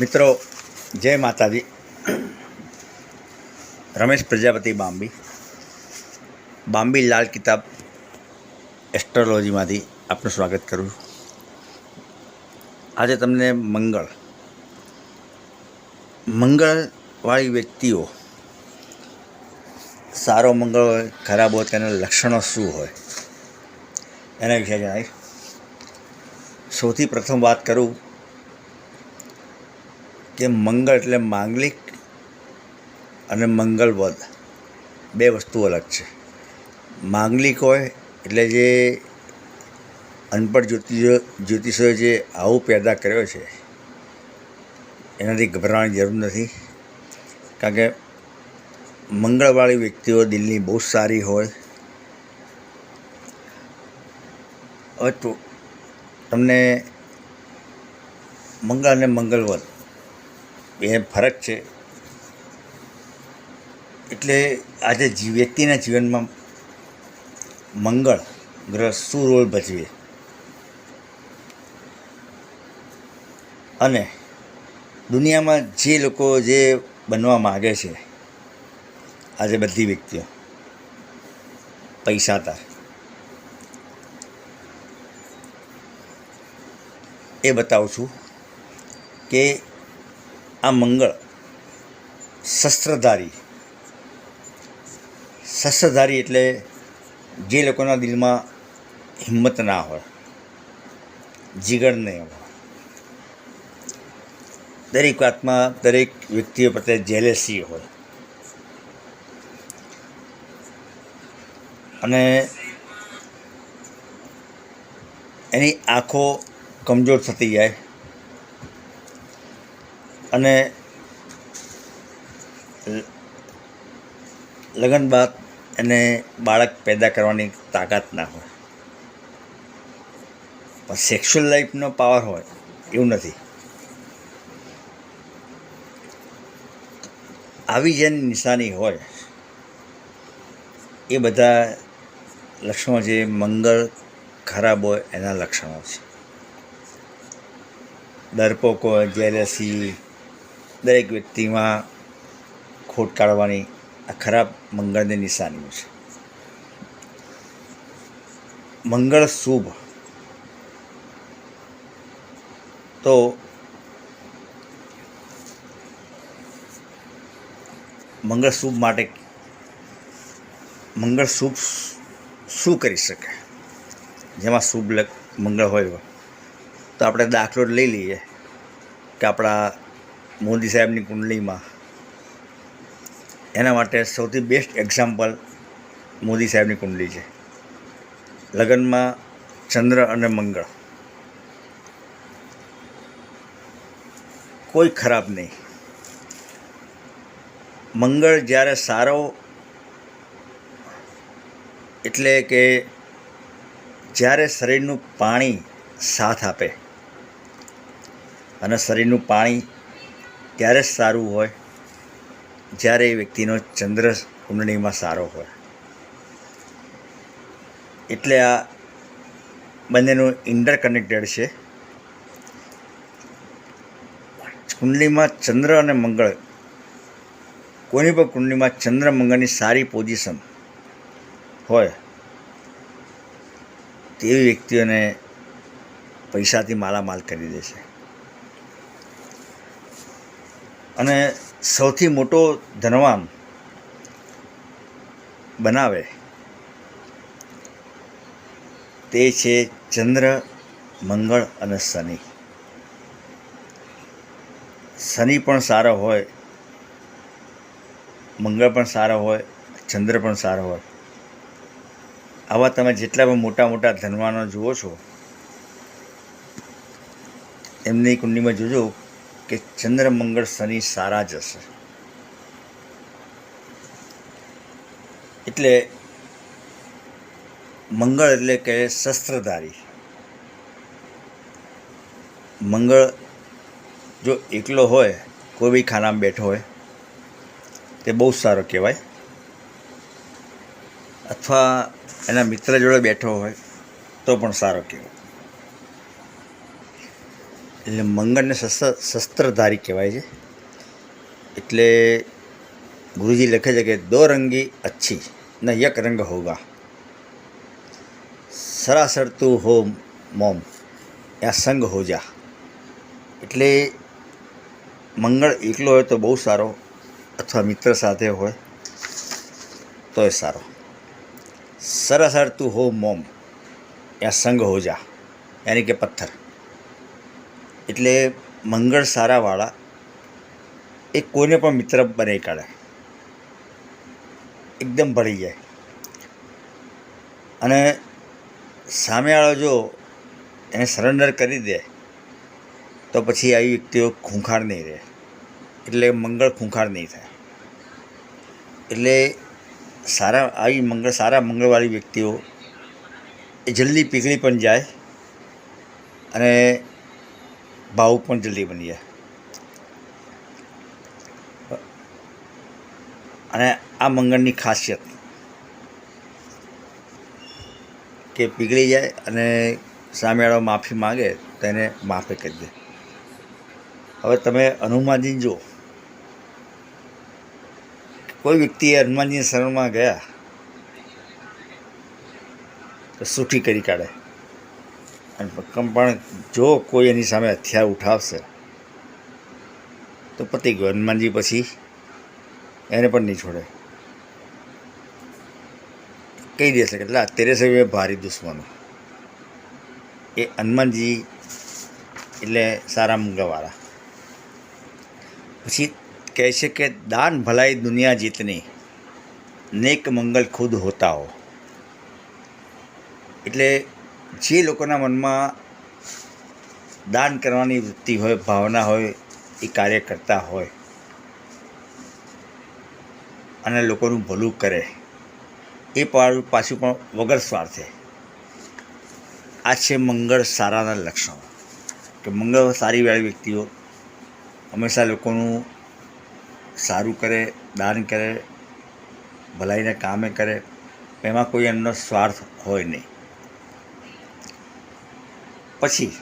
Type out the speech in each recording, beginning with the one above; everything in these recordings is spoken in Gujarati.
મિત્રો, જય માતાજી. રમેશ પ્રજાપતિ બાંબી. બાંબી લાલ કિતાબ એસ્ટ્રોલોજીમાંથી આપનું સ્વાગત કરું આજે તમને મંગળ. મંગળવાળી વ્યક્તિઓ, સારો મંગળ હોય, ખરાબ હોય, તેના લક્ષણો શું હોય? એના વિશે જણાવીશ. સૌથી પ્રથમ વાત કરું કે મંગળ એટલે માંગલિક અને મંગલવદ બે વસ્તુ અલગ છે. માંગલિક હોય એટલે જે અનપઢ જ્યોતિષો જ્યોતિષોએ જે આવું પેદા કર્યો છે, એનાથી ગભરાવાની જરૂર નથી. કારણ કે મંગળવાળી વ્યક્તિઓ દિલની બહુ સારી હોય. હવે તો તમને મંગળ અને મંગળવદ એ ફરક છે. એટલે આજે વ્યક્તિના જીવનમાં મંગળ ગ્રહ શું રોલ ભજવે? અને દુનિયામાં જે લોકો જે બનવા માગે છે, આજે બધી વ્યક્તિઓ પૈસાદાર એ બતાવું છું કે આ મંગળ શસ્ત્રધારી. શસ્ત્રધારી એટલે જે લોકોના દિલમાં હિંમત ના હોય, જીગર નહીં હોય. દરેક વાતમાં દરેક વ્યક્તિઓ પ્રત્યે જેલેસી હોય. અને એની આંખો કમજોર થતી જાય. અને લગ્ન બાદ એને બાળક પેદા કરવાની તાકાત ના હોય. પણ સેક્સ્યુઅલ લાઈફનો પાવર હોય, એવું નથી. આવી જેની નિશાની હોય, એ બધા લક્ષણો જે મંગળ ખરાબ હોય, એના લક્ષણો છે. ડરપોક જેલસી દરેક વ્યક્તિમાં ખોટ કાઢવાની આ ખરાબ મંગળની નિશાનીઓ છે. મંગળ શુભ. તો મંગળ શુભ માટે મંગળ શુભ શું કરી શકે? જેમાં શુભ મંગળ હોય તો આપણે દાખલો લઈ લઈએ કે આપણા મોદી સાહેબની કુંડલીમાં. એના માટે સૌથી બેસ્ટ એક્ઝામ્પલ મોદી સાહેબની કુંડલી છે. લગ્નમાં ચંદ્ર અને મંગળ. કોઈ ખરાબ નહીં. મંગળ જ્યારે સારો એટલે કે જ્યારે શરીરનું પાણી સાથ આપે અને શરીરનું પાણી ત્યારે જ સારું હોય, જ્યારે એ વ્યક્તિનો ચંદ્ર કુંડળીમાં સારો હોય. એટલે આ બંનેનું ઇન્ટર કનેક્ટેડ છે. કુંડલીમાં ચંદ્ર અને મંગળ કોઈની પણ કુંડલીમાં ચંદ્ર મંગળની સારી પોઝિશન હોય, તેવી વ્યક્તિઓને પૈસાથી માલામાલ કરી દે છે અને સૌથી મોટો ધનવાન બનાવે તે છે ચંદ્ર, મંગળ અને શનિ. શનિ પણ સારો હોય, મંગળ પણ સારો હોય, ચંદ્ર પણ સારો હોય. આવા તમે જેટલા પણ મોટા મોટા ધનવાનો જુઓ છો, એમની કુંડલીમાં જોજો કે ચંદ્ર મંગળ શનિ સારા જ હશે. એટલે મંગળ એટલે કે શસ્ત્રધારી. મંગળ જો એકલો હોય, કોઈ બી ખાનામાં બેઠો હોય, તે બહુ સારો કહેવાય. અથવા એના મિત્ર જોડે બેઠો હોય, તો પણ સારો કહેવાય. એટલે મંગળને શસ્ત્ર શસ્ત્રધારી કહેવાય છે. એટલે ગુરુજી લખે છે કે દો રંગી અચ્છી ન યક રંગ હોગા. સરાસર તું હો મોમ, યા સંગ હો જા. એટલે મંગળ એકલો હોય તો બહુ સારો, અથવા મિત્ર સાથે હોય તો એ સારો. સરાસર તું હો મોમ, યા સંગ હો જા, યાની કે પથ્થર. એટલે મંગળ સારાવાળા એ કોઈને પણ મિત્ર બનાવી કાઢે. એકદમ ભળી જાય. અને સામેવાળો જો એને સરેન્ડર કરી દે, તો પછી આવી વ્યક્તિઓ ખૂંખાર નહીં રહે. એટલે મંગળ ખૂંખાર નહીં થાય. એટલે સારા, આવી મંગળ, સારા મંગળવાળી વ્યક્તિઓ એ જલ્દી પીગળી પણ જાય અને ભાવુક પણ જલ્દી બની જાય. અને આ મંગળની ખાસિયત કે પીગળી જાય અને સામેવાળો માફી માગે તો એને માફી કરી દે. હવે તમે હનુમાનજીને જુઓ. કોઈ વ્યક્તિએ હનુમાનજીની શરણમાં ગયા તો સુઠી કરી કાઢે. અને ભક્કમ પણ જો કોઈ એની સામે હથિયાર ઉઠાવશે, તો પતી ગયો. હનુમાનજી પછી એને પણ નહીં છોડે. કહી દેશે કે, લા, તેરે સે વે ભારી દુશ્મનો. એ હનુમાનજી એટલે સારા મંગળવાળા પછી કહે છે કે, દાન ભલાઈ દુનિયા જીતની, નેક મંગલ ખુદ હોતા હો એટલે જે લોકોના મનમાં દાન કરવાની વૃત્તિ હોય, ભાવના હોય, એ કાર્ય કરતા હોય અને લોકોનું ભલું કરે, એ પાછું પણ વગર સ્વાર્થે. આ છે મંગળ સારાના લક્ષણો. કે મંગળ સારી વાળી વ્યક્તિઓ હંમેશા લોકોનું સારું કરે, દાન કરે, ભલાઈના કામે કરે એમાં કોઈ એમનો સ્વાર્થ હોય નહીં. પછી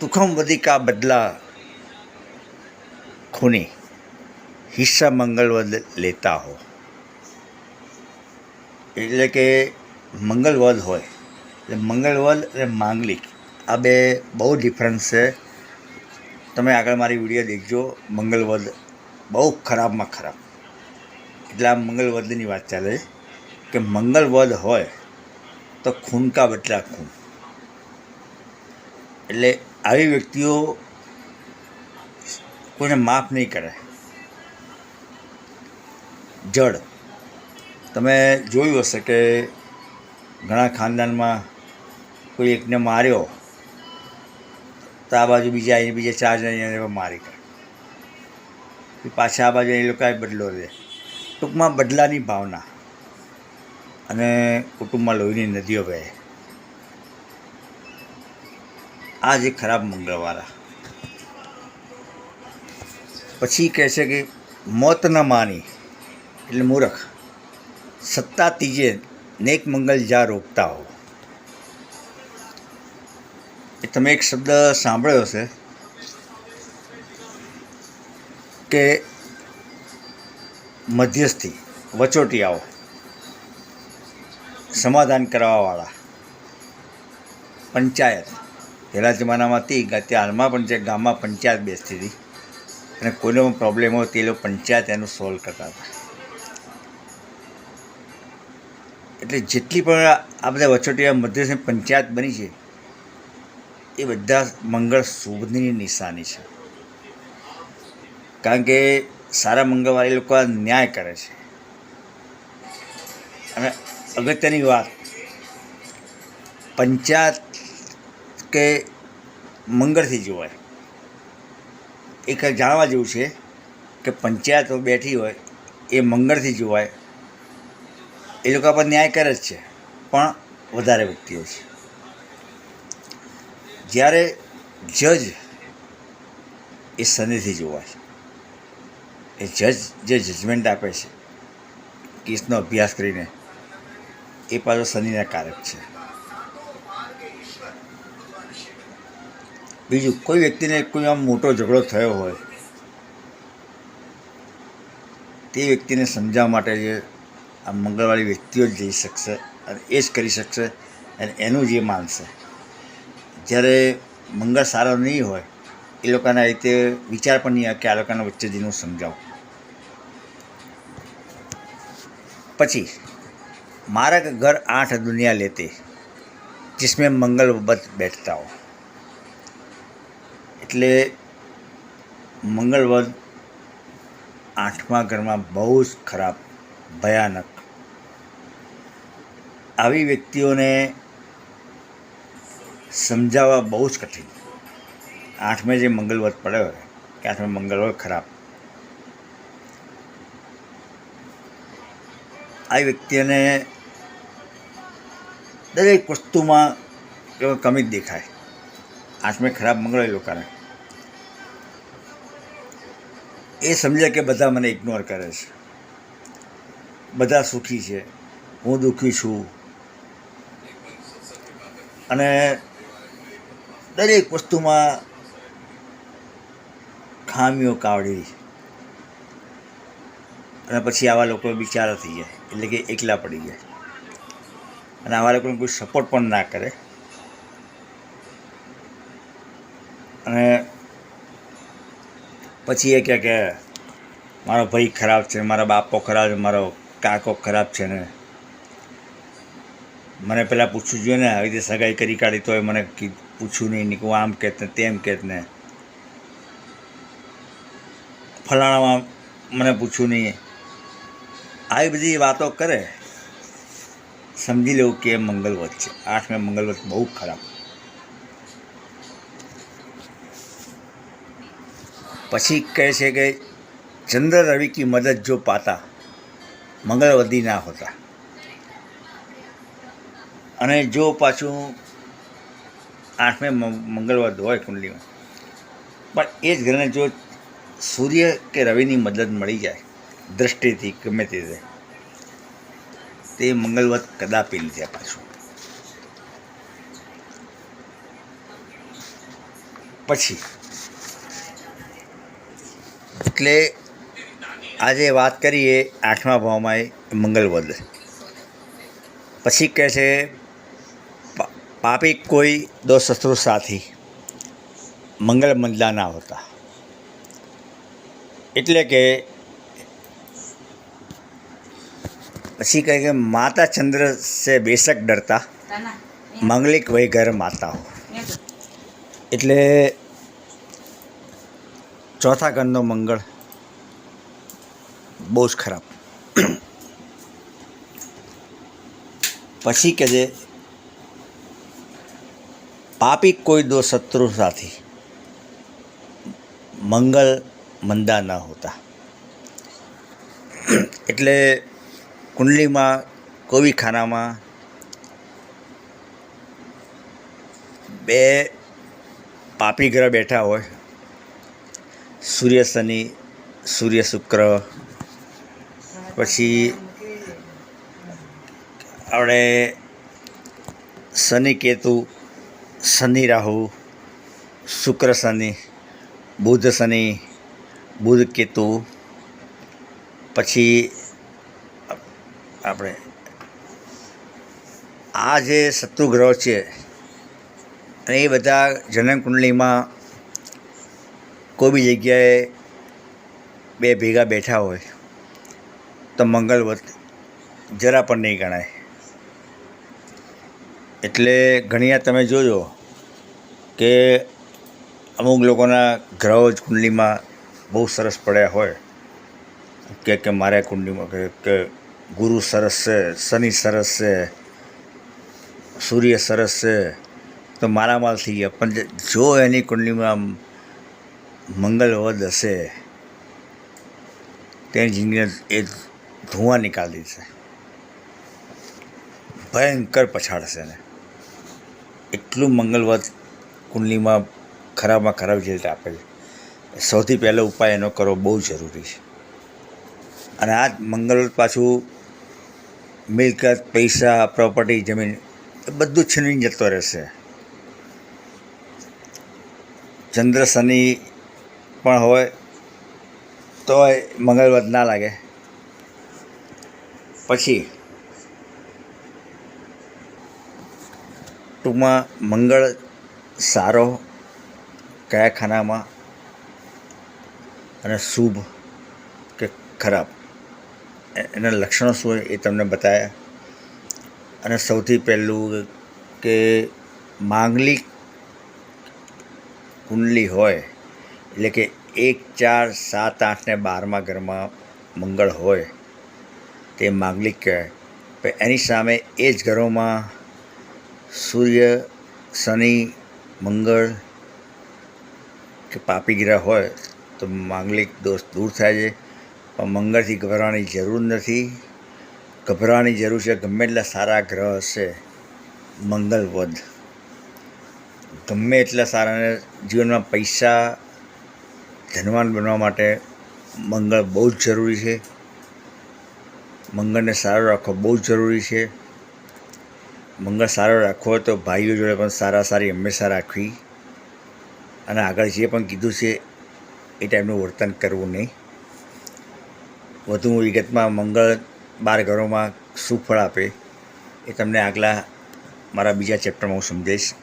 તુખમ વધિકા બદલા ખૂની હિસ્સા મંગળવદ લેતા હો. એટલે કે મંગળવદ હોય, એટલે મંગળવદ અને માંગલિક, આ બે બહુ ડિફરન્સ છે. તમે આગળ મારી વીડિયો દેખજો મંગળવધ બહુ ખરાબમાં ખરાબ. એટલે આ મંગળવધની વાત ચાલે કે મંગળવધ હોય તો ખૂન કા બદલા ખૂન? એટલે આવી વ્યક્તિઓ કોઈને માફ નહીં કરે. જડ. તમે જોયું હશે કે ઘણા ખાનદાનમાં કોઈ એકને માર્યો, તો આ બાજુ બીજા આવીને બીજા ચાર જણ મારી કરે પાછા આ બાજુ એ લોકોએ બદલો લે. ટૂંકમાં બદલાની ભાવના. અને કુટુંબમાં લોહીની નદીઓ વહે. આ જે ખરાબ મંગળવાળા પછી કહે છે કે મોત ન માની. એટલે મૂરખ, સત્તા તીજે નેક મંગલ જા રોકતા હો. એ તમે એક શબ્દ સાંભળ્યો હશે કે મધ્યસ્થી વચોટિયાઓ સમાધાન કરવાવાળા. પંચાયત. પહેલાં જમાનામાં હતી ત્યાં હાલમાં પણ જે ગામમાં પંચાયત બેસતી હતી. અને કોઈનો પણ પ્રોબ્લેમ હોય તે લોકો પંચાયત એનું સોલ્વ કરતા હતા. એટલે જેટલી પણ આ બધા વચોટિયા મધ્યસ્થ પંચાયત બની છે, એ બધા મંગળ શુભની નિશાની છે. કારણ કે સારા મંગળવારે લોકો ન્યાય કરે છે. અને અગત્યની વાત. પંચાયત કે મંગળથી જોવાય એક જાણવા જેવું છે કે પંચાયતો બેઠી હોય એ મંગળથી જોવાય એ લોકો પર ન્યાય કરે જ છે, પણ વધારે વ્યક્તિઓ છે. જ્યારે જજ એ શનિથી જોવાય એ જજ જે જજમેન્ટ આપે છે, કેસનો અભ્યાસ કરીને એ પાછો શનિના કારક છે. બીજું, કોઈ વ્યક્તિને કોઈ આમ મોટો ઝઘડો થયો હોય, તે વ્યક્તિને સમજાવવા માટે જે આ મંગળવાળી વ્યક્તિઓ જ જઈ શકશે અને એ જ કરી શકશે અને એનું જે માનશે. જ્યારે મંગળ સારો નહીં હોય, એ લોકોના રીતે વિચાર પણ નહીં આવે કે આ લોકોના વચ્ચે જઈને હું સમજાવું. પછી મારા કે ઘર આઠ દુનિયા લેતે जिसमें मंगल बत बैठता हो એટલે મંગળવદ આઠમા ઘરમાં બહુ જ ખરાબ ભયાનક આવી વ્યક્તિઓને સમજાવવા બહુ જ કઠિન આઠમે જે મંગળવદ પડ્યો હોય કે આઠમે મંગળ હોય ખરાબ આવી વ્યક્તિઓને દરેક વસ્તુમાં કમી જ દેખાય. આઠમે ખરાબ મંગળ લોકોને. એ સમજે કે બધા મને ઇગ્નોર કરે છે. બધા સુખી છે. હું દુઃખી છું. અને દરેક વસ્તુમાં ખામીઓ કાવડી. અને પછી આવા લોકો બિચારા થઈ જાય એટલે કે એકલા પડી જાય અને આવા લોકોને કોઈ સપોર્ટ પણ ના કરે. અને પછી એ કહે કે મારો ભાઈ ખરાબ છે, મારા બાપો ખરાબ છે, મારો કાકો ખરાબ છે ને. મને પહેલાં પૂછવું જોઈએ ને, આવી રીતે સગાઈ કરી કાઢી તોય મને પૂછ્યું નહીં નીકળું આમ કહેત ને, તેમ કહેત ને. ફલાણામાં મને પૂછ્યું નહીં. આવી બધી વાતો કરે. સમજી લેવું કે મંગલવત છે. આઠમે મંગલવત બહુ ખરાબ. પછી કહે છે કે ચંદ્ર રવિ કી મદદ જો પાતા મંગળવદી ના હોતા. અને જો પાછું આઠમે મંગળવદ હોય કુંડલીમાં, પણ એ જ ઘરને જો સૂર્ય કે રવિની મદદ મળી જાય દૃષ્ટિથી ગમે તે તે મંગળવત કદાપી લીધે પાછું. પછી, એટલે આજે વાત કરીએ આઠમા ભાવમાં એ મંગળવદ પછી કહે છે પાપી કોઈ દો શત્રુ સાથી મંગળ મંદલા ના હોતા. એટલે કે પછી કહે કે માતા ચંદ્ર સે બેશક ડરતા મંગલિક વહી ઘર માતા એટલે ચોથા ઘરનો મંગળ બહુ જ ખરાબ. પછી કે જે પાપી કોઈ દો શત્રુ સાથી મંગલ મંદા ન હોતા. એટલે કુંડલીમાં, કોવીખાનામાં બે પાપી ગ્રહ બેઠા હોય. સૂર્ય શનિ, સૂર્ય શુક્ર, પછી આપણે શનિ કેતુ, શનિ રાહુ, શુક્ર શનિ, બુધ શનિ, બુધ કેતુ, પછી આપણે. આ જે શત્રુગ્રહ છે, અને એ બધા જનન કુંડલીમાં કોઈ બી જગ્યાએ બે ભેગા બેઠા હોય, તો મંગલવત જરા પણ નહીં ગણાય. એટલે ઘણી વાર તમે જોજો કે અમુક લોકોના ગ્રહો જ કુંડલીમાં બહુ સરસ પડ્યા હોય, કે કે મારે કુંડલીમાં કે ગુરુ સરસ છે, શનિ સરસ છે, સૂર્ય સરસ છે, તો મારામાલ થઈ ગયા. પણ જો એની કુંડલીમાં મંગલવદ હશે તેની જિંદગીને એ ધુઆ નીકાળી દેશે ભયંકર પછાડશે ને એટલું મંગલવદ કુંડલીમાં ખરાબમાં ખરાબ જે રીતે આપે છે. સૌથી પહેલો ઉપાય એનો કરવો બહુ જરૂરી છે. અને આ જ મંગળવદ પાછું મિલકત, પૈસા પ્રોપર્ટી જમીન, એ બધું છીનવીને જતો રહેશે. ચંદ્ર, શનિ પણ હોય તોય મંગળવાર ના લાગે. પછી, ટૂંકમાં મંગળ સારો કયા ખાનામાં અને શુભ કે ખરાબ. એના લક્ષણો શું હોય એ તમને બતાવ્યા અને સૌથી પહેલું કે માંગલિક કુંડલી હોય, એટલે કે એક, ચાર, સાત, આઠ ને બારમા ઘરમાં મંગળ હોય, તે માંગલિક કહેવાય. એની સામે એ જ ઘરોમાં સૂર્ય, શનિ, મંગળ કે પાપી ગ્રહ હોય, તો માંગલિક દોષ દૂર થાય છે. મંગળથી ગભરાવાની જરૂર નથી. ગભરાવાની જરૂર છે, ગમે એટલા સારા ગ્રહ હશે, મંગળ વધ ગમે એટલા સારાને જીવનમાં પૈસા ધનવાન બનવા માટે મંગળ બહુ જ જરૂરી છે. મંગળને સારો રાખવો બહુ જ જરૂરી છે. મંગળ સારો રાખવો તો ભાઈઓ જોડે પણ સારા સારી હંમેશા રાખવી. અને આગળ જે પણ કીધું છે, એ ટાઈપનું વર્તન કરવું નહીં. વધુ વિગતમાં મંગળ બાર ઘરોમાં શું ફળ આપે એ તમને આગલા મારા બીજા ચેપ્ટરમાં હું સમજાવીશ